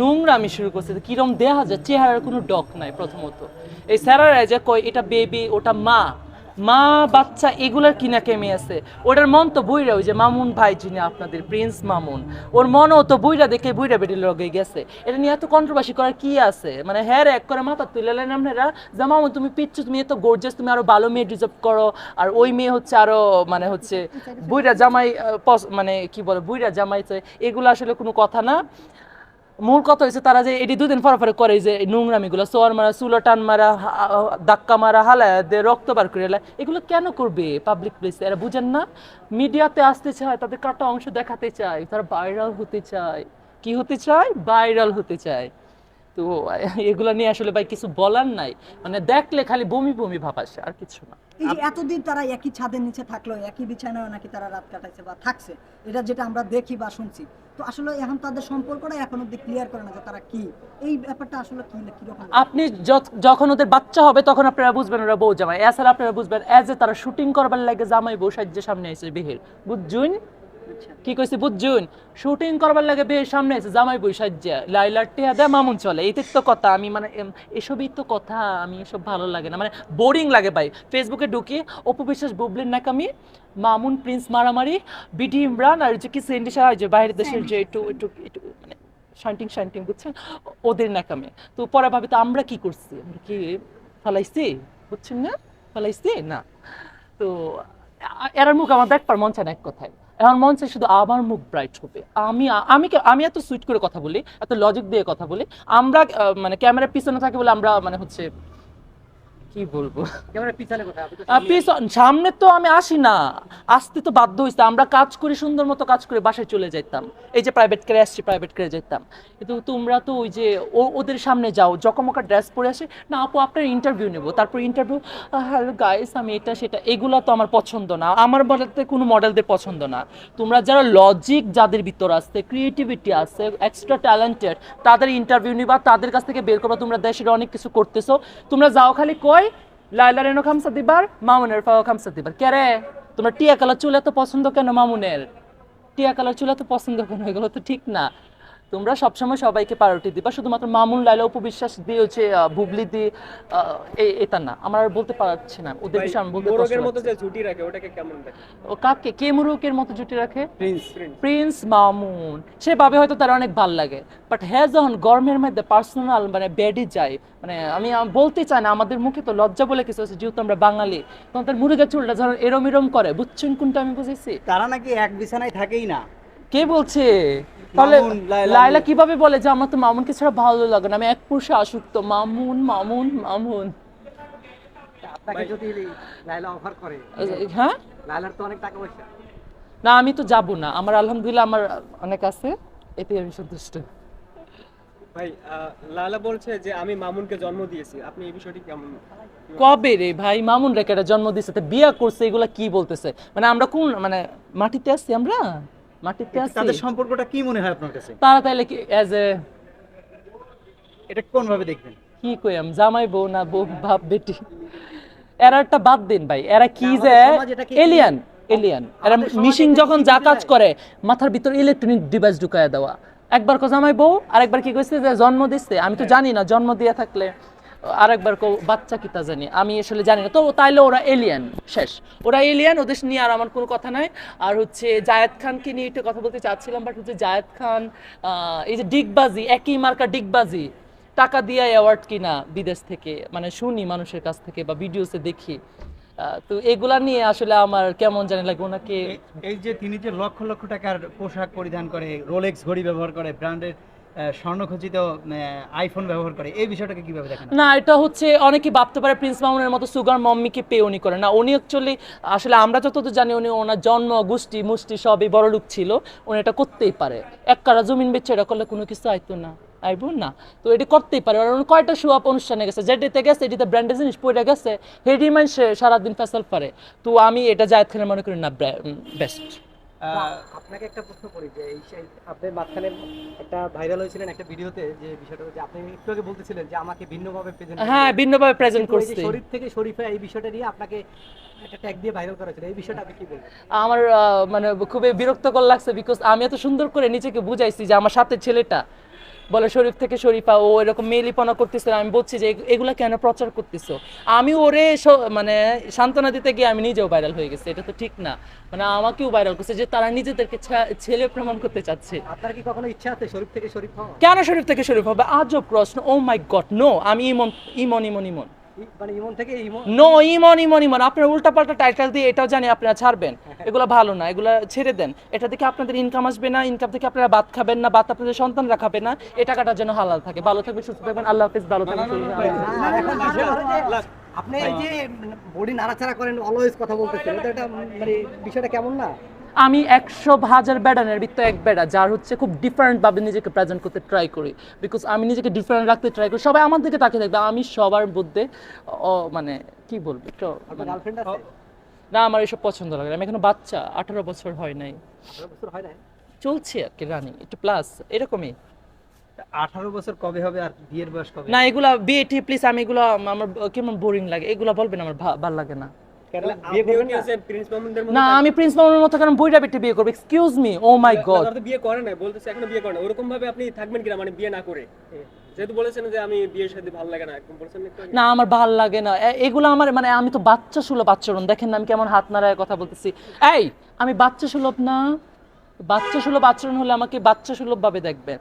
নোংরা আমি শুরু করছি কিরম দেয়া যায়? চেহারার কোনো ডক নাই প্রথমত। এই স্যারারা যে কয়, এটা বেবি ওটা মা। মা, বাচ্চা, এগুলার কিনা কেমে আছে? ওটার মন তো বইরা ওই যে মামুন ভাই যিনি আপনাদের, প্রিন্স মামুন, ওর মনও তো বইরা দেখে বইরা বেটির লগে গেছে। এটা নিয়ে এত কন্ট্রোভার্সি করার কি আছে? মানে হ্যাঁ এক করে মাথা তুলে নেন আপনারা, যে মামুন, তুমি পিচ্ছু, তুমি এত গর্জাস তুমি আরও ভালো মেয়ে ডিজার্ভ করো, আর ওই মেয়ে হচ্ছে আরও মানে হচ্ছে বুইরা জামাই মানে কি বলে বুইরা জামাই এগুলো আসলে কোনো কথা না। মূল কথা হয়েছে তারা যে এটি দুদিন পর পরে করে যে নোংরামিগুলো, সোয়ার মারা, চুলো টান মারা ধাক্কা মারা হালা দিয়ে রক্ত বার করে এলা, এগুলো কেন করবে পাবলিক প্লেসে এরা বুঝেন না? মিডিয়াতে আসতে চায়, তাদের কাটা অংশ দেখাতে চায়, তারা ভাইরাল হতে চায়। কি হতে চায়? ভাইরাল হতে চায়। তো এগুলো নিয়ে আসলে ভাই কিছু বলার নাই। মানে দেখলে খালি বমি বমি ভাব আসে আর কিছু না। এই যে এতদিন তারা একই ছাদের নিচে থাকল একই বিছানায় নাকি তারা রাত কাটাইছে বা থাকছে এটা যেটা আমরা দেখি বা শুনছি। তো আসলে এখন তাদের সম্পর্কটা এখন অব্দি ক্লিয়ার করে না যে তারা কি। এই ব্যাপারটা আসলে কি কীরকম আপনি যখন ওদের বাচ্চা হবে তখন আপনারা বুঝবেন ওরা বউ জামাই। এছাড়া আপনারা বুঝবেন এজ এ তারা শুটিং করবার লাগে জামাই বউ সাহায্যের সামনে এসে বিহের। আচ্ছা। কি কইছে বুঝছুন? শুটিং করবার লাগে বিয়ের সামনে এসে জামাই সাহায্য লাইলার টিয়া দেয় মামুন চলে। এইটাই তো কথা আমি মানে এসবই তো কথা আমি এসব ভালো লাগে না। মানে বোরিং লাগে ভাই। ফেসবুকে ঢুকি অপু বিশ্বাস বুবলির নাকামি মামুন প্রিন্স মারামারি বিডি ইমরান আর যে কি সেন্ডিসা যে বাইরের দেশের যে একটু একটু একটু মানে শান্টিং শান্টিং বুঝছেন? ওদের নাকামে। তো পরে ভাবি তো আমরা কি করছি? আমরা কি ফালাইছি? বুঝছেন না? ফালাইছি? না। তো এরার মুখ আমার দেখবার মন চায় না এক কথায়। এখন মন চায় শুধু আমার মুখ ব্রাইট হবে। আমি আমি আমি এত সুইট করে কথা বলি, এত লজিক দিয়ে কথা বলি, আমরা মানে ক্যামেরার পিছনে থাকে বলে আমরা মানে হচ্ছে কি বলব? পিছনে সামনে। তো আমি আসি না। আসতে তো বাধ্য হইতে আমরা কাজ করি সুন্দর মতো কাজ করে বাসায় চলে যেতাম এই যে প্রাইভেট করে আসছি প্রাইভেট করে যেতাম কিন্তু তোমরা তো ওই যে ওদের সামনে যাও। জকমকা ড্রেস পরে আসে না আপু আপনার ইন্টারভিউ নেব। তারপর ইন্টারভিউ হ্যালো গাইস আমি এটা সেটা এগুলো তো আমার পছন্দ না। আমার মডেলতে কোনো মডেলদের পছন্দ না। তোমরা যারা লজিক যাদের ভিতর আছে ক্রিয়েটিভিটি আছে এক্সট্রা ট্যালেন্টেড তাদের ইন্টারভিউ নিবা তাদের কাছ থেকে বের করবা। তোমরা দেশের অনেক কিছু করতেছো। তোমরা যাও খালি কই লাইলা রেনো খামসা দিবার, মামুনের ফাও খামসা দিবার। কে রে? তোমরা টিয়া কালার চুল এত পছন্দ কেন মামুনের? টিয়া কালার চুল এত পছন্দ কেন? এগুলো তো ঠিক না। তোমরা সবসময় সবাইকে প্রায়োরিটি দিবা। শুধুমাত্র মামুন লাইলা উপবিশ্বাস দিয়ে হচ্ছে বুবলি দিয়ে এটা না। আমার আর বলতে পারছি না। ওদের বিষয়ে আমি বলতে মোরগের মতো যে ঝুটি রাখে ওটাকে কেমন দেখে ও কাকে? কে মুরুকের মতো জুটি রাখে? Prince Prince Prince Mamun. সে ভাবে হয়তো তার অনেক ভালো লাগে। বাট হ্যাঁ যখন গরমের মধ্যে পার্সোনাল মানে বেডে যায় মানে আমি বলতে চাই না আমাদের মুখে তো লজ্জা বলে কিছু আছে যেহেতু আমরা বাঙালি। তখন তার মুরগের চুলটা যখন এরম এরম করে বুঝছেন কোনটা আমি বুঝেছি তারা নাকি এক বিছানায় থাকেই না। কে বলছে? তাহলে লাইলা কীভাবে বলে যে আমার তো মামুনকে ছাড়া ভালো লাগে না? আমি এক পুরুষে আসক্ত। মামুন মামুন মামুন। আপনাকে যদি লাইলা অফার করে হ্যাঁ? লাইলার তো অনেক টাকা পয়সা। না আমি তো যাব না। আমার আলহামদুলিল্লাহ আমার অনেক আছে। এতে আমি সন্তুষ্ট। ভাই লায়লা বলছে যে আমি মামুনকে জন্ম দিয়েছি। আপনি এই বিষয়টি কেমন কবে রে ভাই? মামুন রেখে জন্ম দিচ্ছে তো বিয়ে করছে এগুলা কি বলতেছে? মানে আমরা কোন মানে মাটিতে আছি আমরা? মাটিতে আছি তাদের সম্পর্কটা কি মনে হয় আপনার কাছে? তারা তাইলে কি এজ এ এটা কোন ভাবে দেখবেন? কি জামাই বউ না বউ বাপ বেটি? এরা একটা বাদ দিন ভাই। এরা কি যে এলিয়ান এলিয়ান এরা মিশিং যখন যা কাজ করে মাথার ভিতর ইলেকট্রনিক ডিভাইস ঢুকায় দেওয়া। একবার কো জামাই বউ আরেকবার কি কইছে যে জন্ম দিচ্ছে আমি তো জানি না জন্ম দিয়ে থাকলে। আরেকবার কো বাচ্চা কি তা জানি, আমি আসলে জানি না। তো তাইলে ওরা এলিয়ান শেষ। ওরা এলিয়ান ওদের নিয়ে আর আমার কোনো কথা নাই। আর হচ্ছে জায়েদ খানকে নিয়ে একটু কথা বলতে চাচ্ছিলাম বাট হচ্ছে জায়েদ খান এই যে ডিগবাজি, একই মার্কা ডিগবাজি, টাকা দিয়ে অ্যাওয়ার্ড কিনা বিদেশ থেকে মানে শুনি মানুষের কাছ থেকে বা ভিডিওসে দেখি। তো এগুলা নিয়ে আসলে আমার কেমন জানি লাগে, ওনাকে এই যে তিনি যে লক্ষ লক্ষ টাকার পোশাক পরিধান করে রোলেক্স ঘড়ি ব্যবহার করে ব্র্যান্ডের স্বর্ণখচিত আইফোন ব্যবহার করে। এই বিষয়টাকে কীভাবে দেখেন? না, এটা হচ্ছে অনেকে ভাবতে পারে প্রিন্স মামুনের মতো সুগার মম্মিকে পে উনি করে না, উনি অ্যাকচুয়ালি আসলে আমরা যতদূর জানি, উনি ওনার জন্ম, গোষ্ঠী, মুষ্টি সবই বড় লোক ছিল। উনি এটা করতেই পারে। এক কারা জমিন বেচে এটা করলে কোনো কিছু আইতো না। আইব না। তো এটি করতেই পারে। আর কয়টা শো আপ অনুষ্ঠানে গেছে? যেটিতে গেছে, এটিতে ব্র্যান্ডের জিনিস পড়ে গেছে, হেডি মানুষে সারাদিন ফেসাল পারে। তো আমি এটা জায়দ খানের মনে করি না বেস্ট আপনাকে একটা প্রশ্ন করি যে এই আপনি মাঝখানে একটা ভাইরাল হয়েছিলেন একটা ভিডিওতে যে বিষয়টা হচ্ছে আপনি একটু আগে বলতেছিলেন যে আমাকে ভিন্নভাবে প্রেজেন্ট হ্যাঁ ভিন্নভাবে প্রেজেন্ট করছি। শরীর থেকে শরীফে এই বিষয়টা নিয়ে আপনাকে একটা ট্যাগ দিয়ে ভাইরাল করা হয়েছিল এই বিষয়টা আপনি কি বলবেন? আমার মানে খুবই বিরক্তকর লাগছে বিকজ আমি এত সুন্দর করে নিজেকে বুঝাইছি যে আমার সাথে ছেলেটা বলে শরীফ থেকে শরীফা ও এরকম মেলিপনা করতেছিল আমি বলছি যে এগুলা কেন প্রচার করতেছো? আমি ওরে মানে সান্ত্বনা দিতে গিয়ে আমি নিজেও ভাইরাল হয়ে গেছি এটা তো ঠিক না। মানে আমাকেও ভাইরাল করছে যে তারা নিজেদেরকে ছেলে প্রমাণ করতে চাচ্ছে। আপনার কি কখনো ইচ্ছা আছে শরীফ থেকে শরীফ হওয়া কেন শরীফ থেকে শরীফ হবে? আজব প্রশ্ন ও মাই গড নো আমি ইমন ইমন ইমন ইমন। ই- মানে ইমন থেকে ইমন নো ইমন ইমন ইমন। আপনার উল্টাপাল্টা টাইটেল দিয়ে এটাও জানি আপনারা ছাড়বেন। এগুলো ভালো না এগুলো ছেড়ে দেন। এটা থেকে আপনাদের ইনকাম আসবে না ইনকাম থেকে আপনারা ভাত খাবেন না ভাত আপনাদের সন্তানরা খাবে না। এই টাকাটা যেন হালাল থাকে। ভালো থাকবে সুস্থ থাকবেন। আল্লাহ হাফিজ ভালো থাকবেন। না, আপনি এই যে বডি নাড়াচাড়া করেন অলওয়েজ কথা বলতেছেন এটা মানে বিষয়টা কেমন না? আমি একশো হাজার বেড়ানের ভিতরে এক বেড়া যার হচ্ছে খুব ডিফারেন্ট ভাবে নিজেকে প্রেজেন্ট করতে ট্রাই করি। বিকজ আমি নিজেকে ডিফারেন্ট রাখতে ট্রাই করি। সবাই আমার দিকে তাকিয়ে দেখবে আমি সবার মধ্যে মানে কি বলব একটু মানে- না আমার এসব পছন্দ লাগে। আমি এখনও বাচ্চা আঠারো বছর হয় নাই। চলছে আর কি রানিং একটু প্লাস এরকমই। আঠারো বছর কবে হবে আর বিয়ের বয়স কবে? না এগুলা বিএটি প্লিজ আমি এগুলো আমার কেমন বোরিং লাগে এগুলো বলবেন আমার ভালো লাগে না। বিয়ে না? না আমি প্রিন্স মামুনের মতো কারণ বইটা বেটে বিয়ে করব। Excuse me oh my god তো বিয়ে করে না বলতেছে এখনও বিয়ে করে না ওরকম ভাবে আপনি থাকবেন কিনা? মানে বিয়ে না করে। যেহেতু বলেছেন যে আমি বিয়ের সাথে ভালো লাগে না একদম বলছেন না আমার ভালো লাগে না। এগুলো আমার মানে আমি তো বাচ্চা সুলভ আচরণ। দেখেন না আমি কেমন হাত নাড়ায় কথা বলতেছি। এই আমি বাচ্চা সুলভ না। বাচ্চা সুলভ আচরণ হলে আমাকে বাচ্চা সুলভ ভাবে দেখবেন।